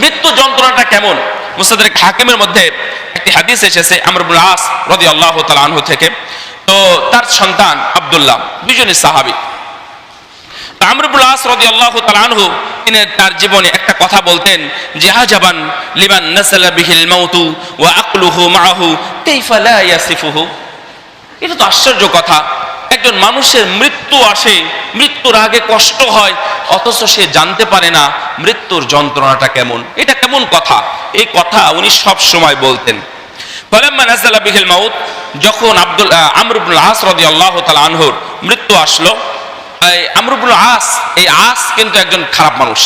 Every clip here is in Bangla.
মৃত্যু যন্ত্রণাটা কেমন? মুস্তাদের হাকিমের মধ্যে একটি হাদিস এসেছে আমরুল আস রদি আল্লাহ আনহু থেকে। তো তার সন্তান আব্দুল্লাহ দুজনই সাহাবি। আমরুল আস রদি আল্লাহ আনহু, তিনি তার জীবনে একটা কথা বলতেন যে হাজাবান লিমান নাসালা বিহিল মাউতু ওয়া আকলুহু মাহু কাইফা লা ইয়াসিফুহু? এটা তো আশ্চর্য কথা। একজন মানুষের মৃত্যু আসে, মৃত্যুর আগে কষ্ট হয়, অথচ সে জানতে পারে না মৃত্যুর যন্ত্রণাটা কেমন। এটা কেমন কথা? এই কথা উনি সব সময় বলতেন। যখন আব্দুল আমর ইবনে আস রাদিয়াল্লাহু তাআলা আনহুর মৃত্যু আসলো, এই আমর আস, এই আস কিন্তু একজন খারাপ মানুষ।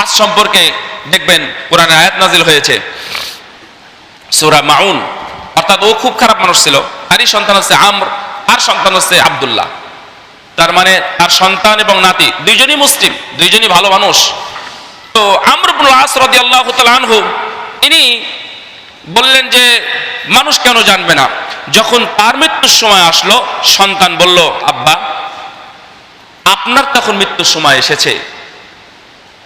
আস সম্পর্কে দেখবেন কোরআনে আয়াত নাজিল হয়েছে। সূরা মাউন, অর্থাৎ ও খুব খারাপ মানুষ ছিল। তারই সন্তান হচ্ছে আমর আর সন্তান হচ্ছে আব্দুল্লাহ। তার মানে তার সন্তান এবং নাতি, দুইজনই মুসলিম, দুইজনই ভালো মানুষ। তো আমর ইবনে আস আনহু তিনি বললেন যে, মানুষ কেন জানবে না? যখন তার মৃত্যুর সময় আসলো, সন্তান বলল, আব্বা, আপনার তখন মৃত্যুর সময় এসেছে।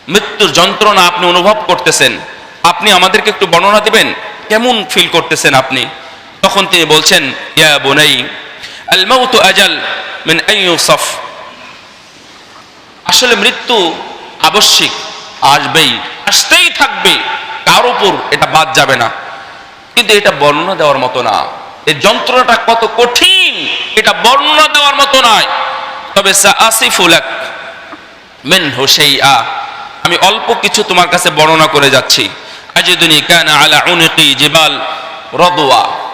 মৃত্যুর যন্ত্রণা আপনি অনুভব করতেছেন। আপনি আমাদেরকে একটু বর্ণনা দিবেন? কেমন ফিল করতেছেন আপনি? তখন তিনি বলছেন, ইয়া বোনাই মাউতু আজাল মিন আন ইউসাফ আসলে মৃত্যু আবশ্যিক, আসবেই, আসতেই থাকবে, কার উপর এটা বাদ যাবে না। কিন্তু এটা বর্ণনা দেওয়ার মতো না। এই যন্ত্রণাটা কত কঠিন, এটা বর্ণনা দেওয়ার মতো নয়। তবে মেন হোসেইয়া আমি অল্প কিছু তোমার কাছে বর্ণনা করে যাচ্ছি। আজিদুনি কানা আলা উনিকি জিবাল রদোয়া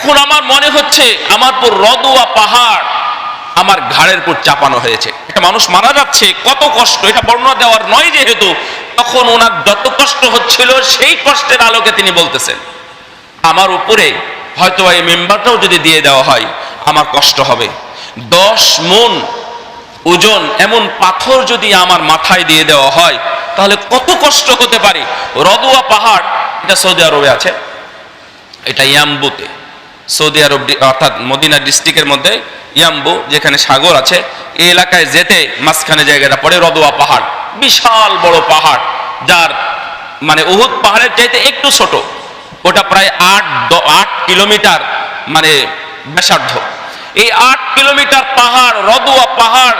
এখন আমার মনে হচ্ছে আমার পর রদোয়া পাহাড় আমার ঘাড়ের উপর চাপানো হয়েছে। একটা মানুষ মারা যাচ্ছে, কত কষ্ট, এটা বর্ণনা দেওয়ার নয় যেহেতু, তখন ওনার যত কষ্ট হচ্ছিল, সেই কষ্টের আলোকে তিনি বলতেছেন, আমার উপরে হয়তো এই মেম্বারটাও যদি দিয়ে দেওয়া হয়, আমার কষ্ট হবে। দশ মন ওজন এমন পাথর যদি আমার মাথায় দিয়ে দেওয়া হয়, তাহলে কত কষ্ট হতে পারে? রদুয়া পাহাড়, এটা সৌদি আরবে আছে, এটা ইয়াম্বুতে। সৌদি আরব অর্থাৎ মদিনা ডিস্ট্রিক্টের মধ্যে ইয়াম্বু, যেখানে সাগর আছে, এই এলাকায় যেতে মাঝখানে জায়গাটা পড়ে রদোয়া পাহাড়। বিশাল বড় পাহাড়, যার মানে উহুদ পাহাড়ের চাইতে একটু ছোট। ওটা প্রায় আট আট কিলোমিটার মানে ব্যাসার্ধ। এই আট কিলোমিটার পাহাড়, রদুয়া পাহাড়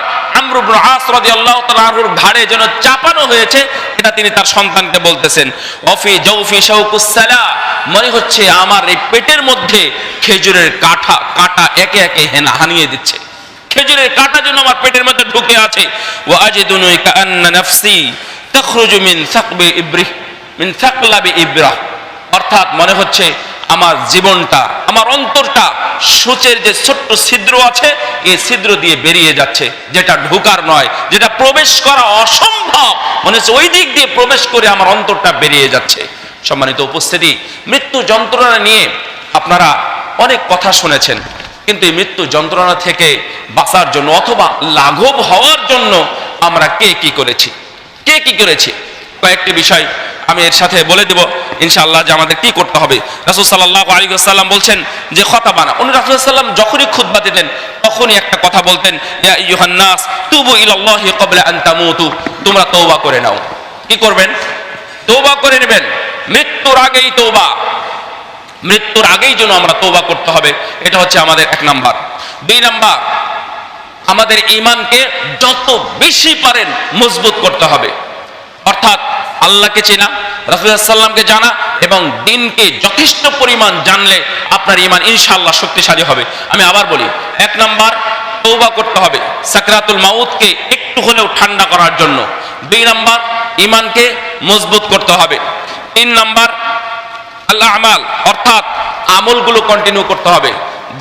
ঘাড়ে যেন চাপানো হয়েছে, এটা তিনি তার সন্তানকে বলতেছেন। মনে হচ্ছে আমার এই পেটের মধ্যে খেজুরের কাঁটা কাঁটা একে একে হেনা হানিয়ে দিচ্ছে। খেজুরের কাঁটা যেন আমার পেটের মধ্যে ঢুকে আছে। ও আজিদুনু কান্না ইব্রাহ। অর্থাৎ মনে হচ্ছে আমার জীবনটা, আমার অন্তরটা সূচের যে ছোট্ট ছিদ্র আছে, এই ছিদ্র দিয়ে বেরিয়ে যাচ্ছে, যেটা ঢুকার নয়, যেটা প্রবেশ করা অসম্ভব। মনে হচ্ছে ওই দিক দিয়ে প্রবেশ করে আমার অন্তরটা বেরিয়ে যাচ্ছে। সম্মানিত উপস্থিতি, মৃত্যু যন্ত্রণা নিয়ে আপনারা অনেক কথা শুনেছেন, কিন্তু এই মৃত্যু যন্ত্রণা থেকে বাঁচার জন্য অথবা লাঘব হওয়ার জন্য আমরা কে কি করেছি? কে কি করেছি? কয়েকটি বিষয় আমি এর সাথে বলে দেব, ইনশাআল্লাহ যে আমাদের কি করতে হবে। রাসূল সাল্লাল্লাহু আলাইহি ওয়াসাল্লাম বলছেন যে খতাবানা উনি রাসূল সাল্লাম যখনই খুতবা দিতেন, তখনই একটা কথা বলতেন আইয়ুহান তুবু ইলাল্লাহি ক্বাবলা আন তোমরা তওবা করে নাও। কি করবেন? তওবা করে নেবেন। মৃত্যুর আগেই তওবা। মৃত্যুর আগেই যেন আমরা তওবা করতে হবে, এটা হচ্ছে আমাদের এক নাম্বার। দুই নাম্বার, আমাদের ইমানকে যত বেশি পারেন মজবুত করতে হবে। অর্থাৎ আল্লাহকে চেনা রাসুলামকে জানা এবং দিনকে যথেষ্ট পরিমাণ জানলে আপনার ইমান ইনশাআল্লাহ শক্তিশালী হবে। আমি আবার বলি, এক নাম্বার তৌবা করতে হবে সাকরাতুল মাউদকে একটু হলেও ঠান্ডা করার জন্য। দুই নাম্বার ইমানকে মজবুত করতে হবে। তিন নাম্বার আল্লাহ আমাল, অর্থাৎ আমলগুলো কন্টিনিউ করতে হবে।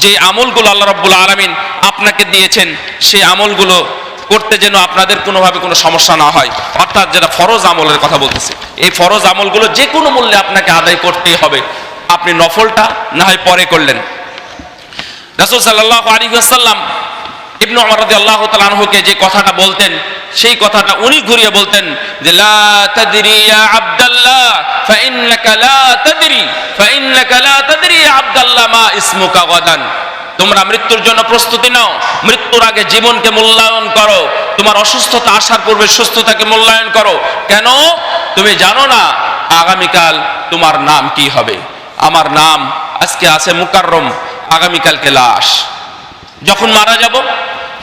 যে আমলগুলো আল্লাহ রাব্বুল আলামিন আপনাকে দিয়েছেন, সেই আমলগুলো করতে যেন আপনাদের কোনোভাবে কোনো সমস্যা না হয়। অর্থাৎ যেটা ফরজ আমলের কথা বলতেছে, এই ফরজ আমলগুলো যে কোনো মূল্যে আপনাকে আদায় করতেই হবে। আপনি নফলটা না হয় পরে করলেন। রাসূল সাল্লাল্লাহু আলাইহি ওয়াসাল্লাম ইবনু ওমর রাদিয়াল্লাহু তাআলা আনহুকে যে কথাটা বলতেন, সেই কথাটা উনি ঘুরিয়ে বলতেন যে, লা তাদরি তোমরা মৃত্যুর জন্য প্রস্তুতি নাও। মৃত্যুর আগে জীবনকে মূল্যায়ন করো। তোমার অসুস্থতা আসার পূর্বে সুস্থতাকে মূল্যায়ন করো। কেন? তুমি জানো না আগামীকাল তোমার নাম কি হবে। আমার নাম আজকে আছে মুকাররম, আগামীকালকে লাশ। যখন মারা যাব,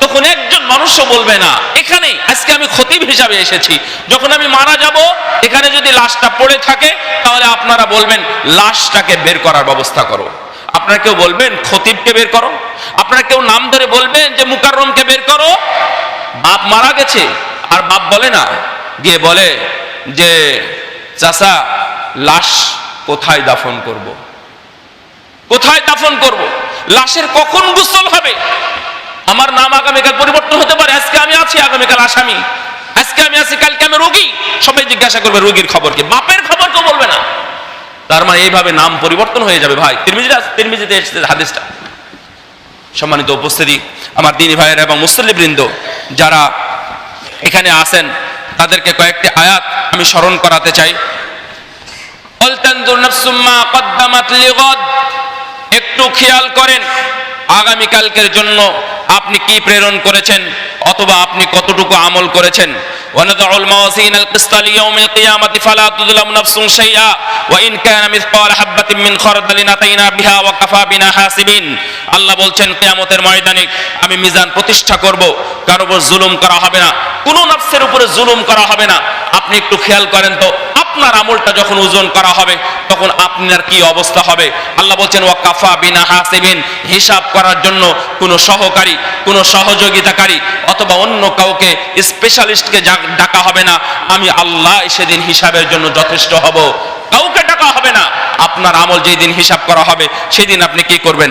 তখন একজন মানুষও বলবে না, এখানে, আজকে আমি খতিব হিসাবে এসেছি। যখন আমি মারা যাব, এখানে যদি লাশটা পড়ে থাকে, তাহলে আপনারা বলবেন, লাশটাকে বের করার ব্যবস্থা করো। আপনারা কেউ বলবেন খতিবকে বের করো? আপনারা কেউ নাম ধরে বলবেন যে মুকাররমকে বের করো? বাপ মারা গেছে, আর বাপ বলে না। গিয়ে বলে যে, চাচা, লাশ কোথায় দাফন করব। কোথায় দাফন করব। লাশের কখন গোসল হবে? আমার নাম আগামীকাল পরিবর্তন হতে পারে। আজকে আমি আছি, আগামীকাল আসামি। আজকে আমি আছি, কালকে আমি রোগী। সবাই জিজ্ঞাসা করবে, রোগীর খবর কি? বাপের খবর কেউ বলবে না। তার মানে এইভাবে নাম পরিবর্তন হয়ে যাবে ভাই। তিরমিজিতে তিরমিজিতে এসেছে হাদিসটা। সম্মানিত উপস্থিতি, আমার দিনী ভাইয়ের এবং মুসল্লিবৃন্দ, যারা এখানে আসেন তাদেরকে কয়েকটি আয়াত আমি স্মরণ করাতে চাই। একটু খেয়াল করেন, আগামীকালকের জন্য আপনি কি প্রেরণ করেছেন, অথবা আপনি কতটুকু আমল করেছেন। ونضع الموازين القسط ليوم القيامة فلا تظلم نفس شيئا وإن كان مثقال حبة من خردل أتينا بها وكفى بنا حاسبين আল্লাহ বলছেন কিয়ামতের ময়দানে আমি মিজান প্রতিষ্ঠা করব কারো উপর জুলুম করা হবে না কোনো নফসের উপরে জুলুম করা হবে না আপনি একটু খেয়াল করেন তো, আপনার আমলটা যখন ওজন করা হবে, তখন আপনার কি অবস্থা হবে? আল্লাহ বলছেন ওয়া কাফা বিনা হাসিবিন হিসাব করার জন্য কোনো সহকারী, কোনো সহযোগিতাকারী অথবা অন্য কাউকে স্পেশালিস্টকে ডাকা হবে না, আমি আল্লাহ সেদিন হিসাবের জন্য যথেষ্ট হব। কাউকে ডাকা হবে না, আপনার আমল যেই দিন হিসাব করা হবে, সেদিন আপনি কি করবেন?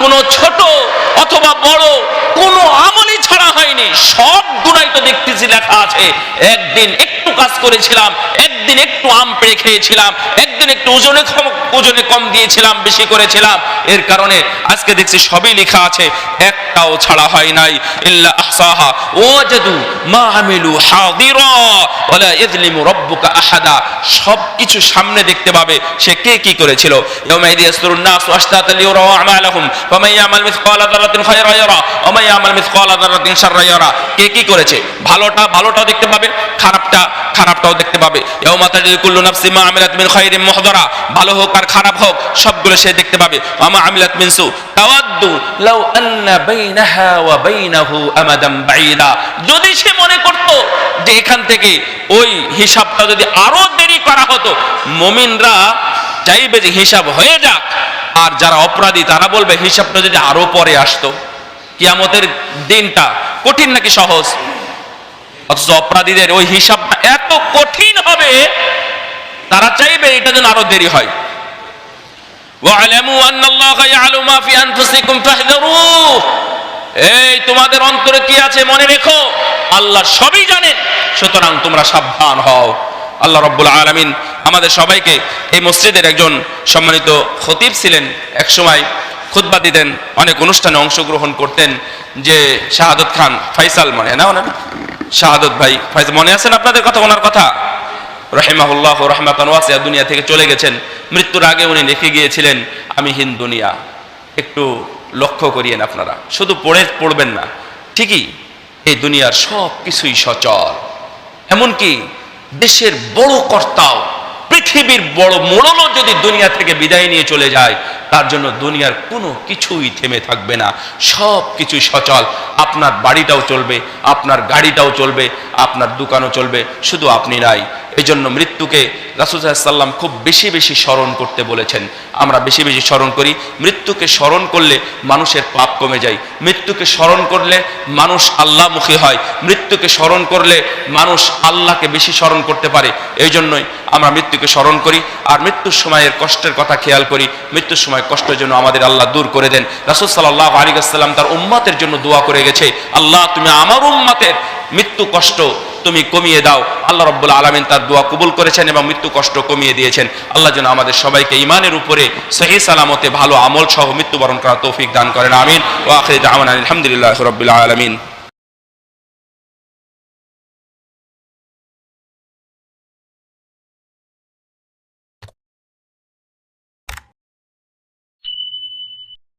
কোন ছোট অথবা বড় কোনো আমলই ছাড়া হয়নি। সব গুণাই তো দেখতেছি লেখা আছে, একদিন কাজ করেছিলাম, একদিন একটু আম পেড়ে খেয়েছিলাম, একদিন একটু ওজনে ওজনে কম দিয়েছিলাম, বেশি করেছিলাম। এর কারণে আজকে দেখছি সবই লেখা আছে, একটাও ছাড়া হয় নাই। ইল্লা আহসাহা ওয়াজাদু মা আমিলু হাদিরা ওয়ালা ইয়াজলিমু রাব্বুকা আহাদা। সবকিছু সামনে দেখতে পাবে সে কে কি করেছিল। ইয়াউমাইদি ইয়াসদুরুন নাস ওয়াশতাতা লিয়ারাউ আমালাহুম। ফামান ইয়ামাল মিসকালা যারাতিন খায়রা ইয়ারা ওয়া মান ইয়ামাল মিসকালা যারাতিন শাররা ইয়ারা। কে কি করেছে? ভালোটা, ভালোটাও দেখতে পাবে, খারাপটা খারাপটাও দেখতে পাবে। কুল্লু নাফসিন মা আমিলাত মিন খায়রিন মুহদারা। ভালো হোক আর খারাপ হোক, সবগুলো সে দেখতে পাবে। ওয়া মা আমিলাত মিন সু। তাওয়াদ্দু লাউ আন্না বাইনাহা ওয়া বাইনাহু আমাদাম বাঈদা। যদি সে মনে করত যে এখান থেকে ওই হিসাবটা যদি আরও দেরি করা হতো, মুমিনরা চাইবে যে হিসাব হয়ে যাক। আর যারা অপরাধী, তারা বলবে হিসাবটা যদি আরও পরে আসতো। কিয়ামতের দিনটা কঠিন নাকি সহজ? অথচ অপরাধীদের ওই হিসাবটা এত কঠিন হবে, তারা চাইবে এটা যেন আরও দেরি হয়। এই, তোমাদের অন্তরে কি আছে মনে রেখো? আল্লাহ সবই জানেন, সুতরাং তোমরা সাবধান হও। আল্লাহ রব্বুল আলমিন আমাদের সবাইকে এই মসজিদের একজন সম্মানিত খতিব ছিলেন, একসময় খুদ্া দিতেন, অনেক অনুষ্ঠানে অংশগ্রহণ করতেন, যে শাহাদত খান ফাইসাল মানে না শাহাদত ভাই। ফাইসাল মনে আছেন আপনাদের কথা, ওনার কথা? রহেমাহুল্লাহ রহমাতান ওয়াসিয়া দুনিয়া থেকে চলে গেছেন। মৃত্যুর আগে উনি লিখে গিয়েছিলেন, আমি হিন দুনিয়া। একটু লক্ষ্য করিয়েন আপনারা। শুধু পড়ে, পড়বেন না। ঠিকই, এই দুনিয়ার সব কিছুই সচল। এমনকি দেশের বড় কর্তাও, পৃথিবীর বড় মোড়লও যদি দুনিয়া থেকে বিদায় নিয়ে চলে যায়, তার জন্য দুনিয়ার কোনো কিছুই থেমে থাকবে না। সব কিছুই সচল। আপনার বাড়িটাও চলবে আপনার গাড়িটাও চলবে আপনার দোকানও চলবে শুধু আপনি নাই। এই জন্য মৃত্যুকে রাসুসাল্লাম খুব বেশি বেশি স্মরণ করতে বলেছেন। আমরা বেশি বেশি স্মরণ করি, মৃত্যুকে স্মরণ করলে মানুষের পাপ কমে যায়। মৃত্যুকে স্মরণ করলে মানুষ আল্লাহমুখী হয়। মৃত্যুকে স্মরণ করলে মানুষ আল্লাহকে বেশি স্মরণ করতে পারে। এই জন্যই আমরা মৃত্যুকে স্মরণ করি আর মৃত্যুর সময়ের কষ্টের কথা খেয়াল করি। মৃত্যুর সময় কষ্টের জন্য আমাদের আল্লাহ দূর করে দেন। রাসুল সাল্লাহ আলী আসসালাম তার উম্মাতের জন্য দোয়া করে গেছে, আল্লাহ, তুমি আমার উম্মাতের মৃত্যু কষ্ট তুমি কমিয়ে দাও। আল্লাহ রব্বুল আলমিন তার দোয়া কবুল করেছেন এবং মৃত্যু কষ্ট কমিয়ে দিয়েছেন। আল্লাহ যেন আমাদের সবাইকে ইমানের উপরে সহি সালামতে ভালো আমল সহ মৃত্যুবরণ করা তৌফিক দান করেন। আমিন। ও আখরি আহমান আলহামদুলিল্লাহ রব্বুল আলমিন।